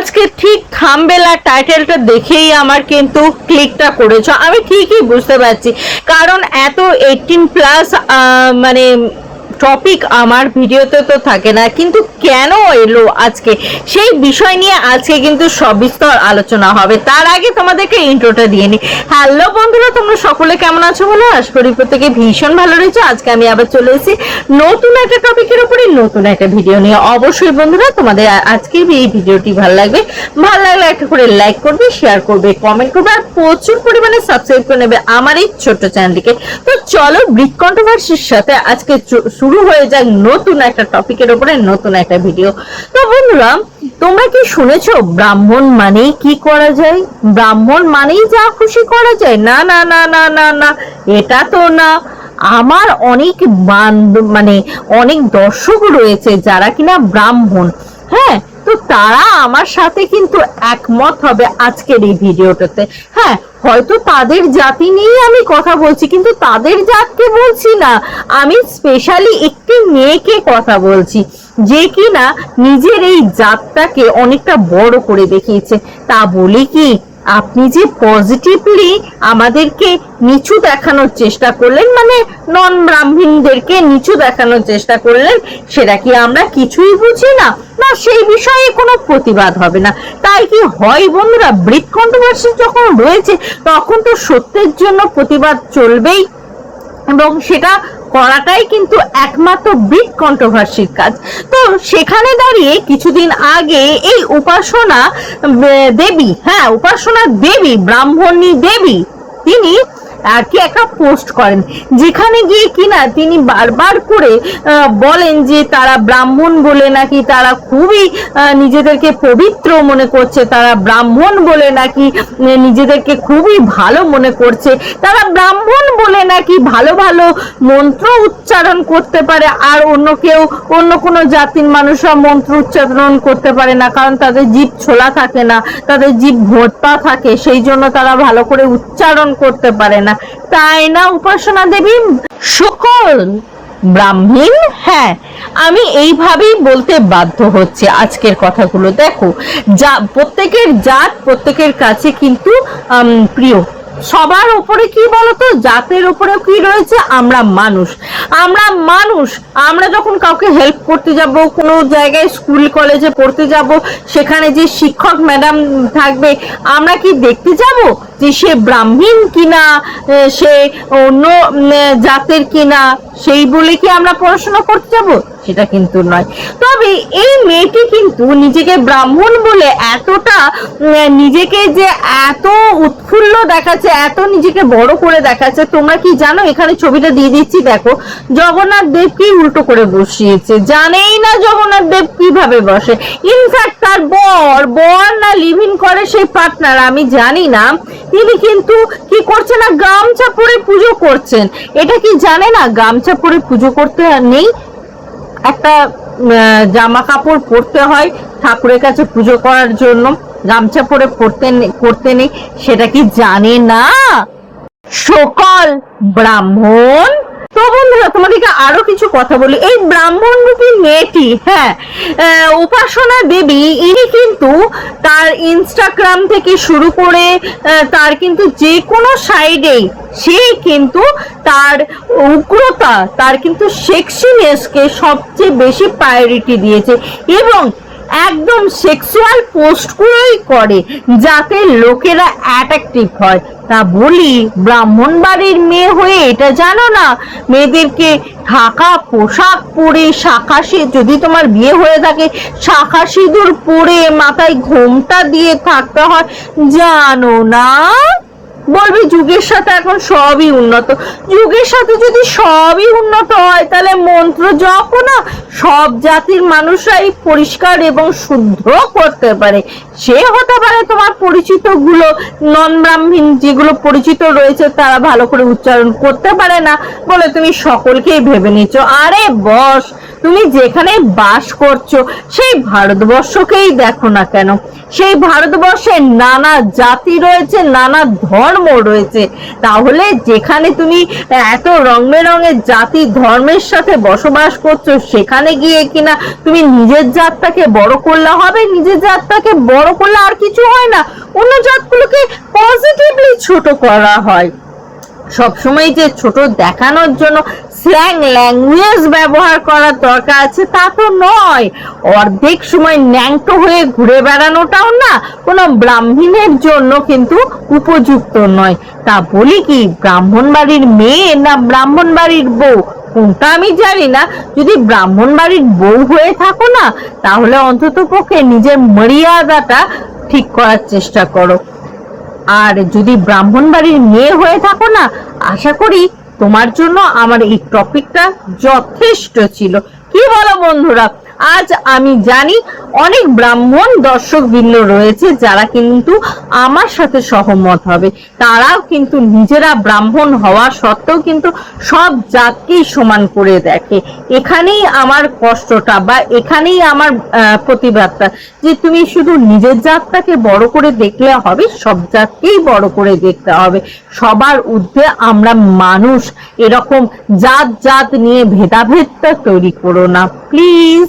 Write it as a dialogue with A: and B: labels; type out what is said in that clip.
A: আজকে ঠিক থাম্বেল আর টাইটেলটা দেখেই আমার কিন্তু ক্লিকটা করেছ। আমি ঠিকই বুঝতে পারছি। কারণ এত এইটিন প্লাস মানে টপিক আমার ভিডিওতে তো থাকে না, কিন্তু কেন এলো আজকে? সেই বিষয় নিয়ে আজকে কিন্তু সবিস্তর আলোচনা হবে। তার আগে তোমাদেরকে ইন্ট্রোটা দিয়ে নি। হ্যালো বন্ধুরা, তোমরা সকলে কেমন আছো বলো? আশা করি প্রত্যেকে ভীষণ ভালো রয়েছে। আজকে আমি আবার চলে এসেছি নতুন একটা টপিকের উপরে, নতুন একটা ভিডিও নিয়ে। অবশ্যই বন্ধুরা, তোমাদের আ- আজকের এই ভিডিওটি ভালো লাগবে। ভালো লাগলে একটা করে লাইক করবে শেয়ার করবে কমেন্ট করবে, আর প্রচুর পরিমাণে সাবস্ক্রাইব করে নেবে আমার এই ছোট্ট চ্যানেলটিকে তো চলো ব্রিক কন্ট্রোভার্সির সাথে আজকে শুরু হয়ে যাক নতুন একটা টপিকের ওপরে, নতুন একটা ভিডিও তো বন্ধুরা, তোমরা কি শুনেছো ব্রাহ্মণ মানেই কি করা যায়? ব্রাহ্মণ মানেই যা খুশি করা যায়। না না না না না না, এটা তো না। আমার অনেক মানে অনেক দর্শক রয়েছে যারা কিনা ব্রাহ্মণ। হ্যাঁ তো তারা আমার সাথে কিন্তু একমত হবে আজকের এই ভিডিওটাতে। হ্যাঁ হয়তো তাদের জাতি নিয়েই আমি কথা বলছি, কিন্তু তাদের জাতকে বলছি না। আমি স্পেশালি একটি মেয়েকে কথা বলছি, যে কিনা নিজের এই জাতটাকে অনেকটা বড় করে দেখিয়েছে। তা বলি কি আপনি যে পজিটিভলি আমাদেরকে নিচু দেখানোর চেষ্টা করলেন মানে নন ব্রাহ্মণদেরকে নিচু দেখানোর চেষ্টা করলেন, সেটা কি আমরা কিছুই বুঝি না? না, সেই বিষয়ে কোনো প্রতিবাদ হবে না। তাই কি হয় বন্ধুরা ব্রিথ কন্ট্রোভার্সি যখন রয়েছে, তখন তো সত্যের জন্য প্রতিবাদ চলবেই। এবং সেটা করাটাই কিন্তু একমাত্র বিগ কন্ট্রোভার্সির কাজ। তো সেখানে দাঁড়িয়ে কিছুদিন আগে এই উপাসনা দেবী হ্যাঁ উপাসনা দেবী, ব্রাহ্মণী দেবী, তিনি আর কি একটা পোস্ট করেন। যেখানে গিয়ে কিনা তিনি বারবার করে বলেন যে তারা ব্রাহ্মণ বলে নাকি তারা খুবই নিজেদেরকে পবিত্র মনে করছে, তারা ব্রাহ্মণ বলে নাকি নিজেদেরকে খুবই ভালো মনে করছে। তারা ব্রাহ্মণ বলে নাকি ভালো ভালো মন্ত্র উচ্চারণ করতে পারে, আর অন্য কেউ, অন্য কোনো জাতির মানুষরা মন্ত্র উচ্চারণ করতে পারে না, কারণ তাদের জীব ছোলা থাকে না, তাদের জীব ভোটপা থাকে, সেই জন্য তারা ভালো করে উচ্চারণ করতে পারে না। তাই না, উপাসনা দেবী? সকল ব্রাহ্মণ? হ্যাঁ আমি এইভাবেই বলতে বাধ্য হচ্ছে আজকের কথাগুলো। দেখো, যা, প্রত্যেকের জাত, প্রত্যেকের কাছে কিন্তু প্রিয়। সবার উপরে কি বলতো? জাতের উপরে কি রয়েছে? আমরা মানুষ। আমরা মানুষ। আমরা যখন কাউকে হেল্প করতে যাব, কোনো জায়গায় স্কুল কলেজে পড়তে যাব, সেখানে যে শিক্ষক ম্যাডাম থাকবে, আমরা কি দেখতে যাব যে সে ব্রাহ্মণ কিনা সে অন্য জাতের কিনা? সেই বলে কি আমরা পড়াশোনা করতে যাব? সেটা কিন্তু নয়। তবে এই মেয়েটি কিন্তু নিজেকে ব্রাহ্মণ বলে এতটা নিজেকে যে এত উৎফুল্ল দেখাচ্ছে, এত নিজেকে বড় করে দেখাচ্ছে, তোমরা কি জানো? এখানে ছবিটা দিয়ে দিচ্ছি, দেখো। জগন্নাথ দেব কি উল্টো করে বসিয়েছে? জানেই না জগন্নাথ দেব কীভাবে বসে। ইনফ্যাক্ট তার বর বর না লিভিং করে সেই পার্টনার, আমি জানি না। তিনি কিন্তু কি করছে না, গামছা পরে পুজো করছেন। এটা কি জানে না, গামছা পরে পুজো করতে নেই? একটা জামা কাপড় পরতে হয়, ঠাকুরের কাছে পুজো করার জন্য। গামছা পরে পরতে নে- করতে নেই, সেটা কি জানে না? সকল ব্রাহ্মণ তো বন্ধুরা, তোমাদেরকে আরও কিছু কথা বলি। এই ব্রাহ্মণ রূপী মেয়েটি হ্যাঁ উপাসনা দেবী, ইনি কিন্তু তার ইনস্টাগ্রাম থেকে শুরু করে তার কিন্তু যে কোনো সাইডেই সে কিন্তু তার উগ্রতা, তার কিন্তু সেক্সিনেসকে সবচেয়ে বেশি প্রায়োরিটি দিয়েছে। এবং একদম সেক্সুয়াল পোস্টগুলোই করে, যাতে লোকেরা অ্যাট্রাকটিভ হয়। তা বলি ব্রাহ্মণ বাড়ির মেয়ে হয়ে এটা জানো না? মেয়েদেরকে ঢাকা পোশাক পরে শাখা যদি তোমার বিয়ে হয়ে থাকে, শাখা সিঁদুর পরে মাথায় ঘোমটা দিয়ে থাকতে হয়। জানো না? বলবি যুগের সাথে এখন সবই উন্নত। যুগের সাথে যদি সবই উন্নত হয়, তাহলে মন্ত্র জপ না, সব জাতির মানুষরাই পরিষ্কার এবং শুদ্ধ করতে পারে। সে হতে পারে তোমার পরিচিতগুলো নন ব্রাহ্মণ যেগুলো পরিচিত রয়েছে, তারা ভালো করে উচ্চারণ করতে পারে না বলে তুমি সকলকেই ভেবে নিচ্ছ আরে বস তুমি যেখানে বাস করছ, সেই ভারতবর্ষকেই দেখো না কেন? সেই ভারতবর্ষে নানা জাতি রয়েছে, নানা ধর্ম রয়েছে। তাহলে যেখানে তুমি এত রং বেরঙের জাতি ধর্মের সাথে বসবাস করছ, সেখানে গিয়ে কিনা তুমি নিজের জাতটাকে বড় করলে হবে, নিজের জাতটাকে বড় করলে আর কিছু হয় না। অন্য জাতগুলোকে পজিটিভলি ছোট করা হয়। সবসময় যে ছোট দেখানোর জন্য স্ল্যাং ল্যাঙ্গুয়েজ ব্যবহার করার দরকার আছে, তা তো নয়। অর্ধেক সময় ন্যাংটো হয়ে ঘুরে বেড়ানোটাও না, কোনো ব্রাহ্মণের জন্য কিন্তু উপযুক্ত নয়। তা বলি কি ব্রাহ্মণ বাড়ির মেয়ে না ব্রাহ্মণ বাড়ির বউ? কোনটা আমি জানি না। যদি ব্রাহ্মণ বাড়ির বউ হয়ে থাকো না, তাহলে অন্তত পক্ষে নিজের মর্যাদাটা ঠিক করার চেষ্টা করো। আর যদি ব্রাহ্মণ বাড়ির মেয়ে হয়ে থাকো না, আশা করি তোমার জন্য আমার এই টপিকটা যথেষ্ট ছিল। কি বলো বন্ধুরা? আজ আমি জানি অনেক ব্রাহ্মণ দর্শক বৃন্দ রয়েছে যারা কিন্তু আমার সাথে সহমত হবে। তারাও কিন্তু নিজেরা ব্রাহ্মণ হওয়া সত্ত্বেও কিন্তু সব জাতকেই সমান করে দেখে। এখানেই আমার কষ্টটা বা এখানেই আমার প্রতিবাদটা যে তুমি শুধু নিজের জাতটাকে বড় করে দেখলে হবে, সব জাতকেই বড় করে দেখতে হবে। সবার ঊর্ধ্বে আমরা মানুষ। এরকম জাত জাত নিয়ে ভেদাভেদটা তৈরি করো না। প্লিজ।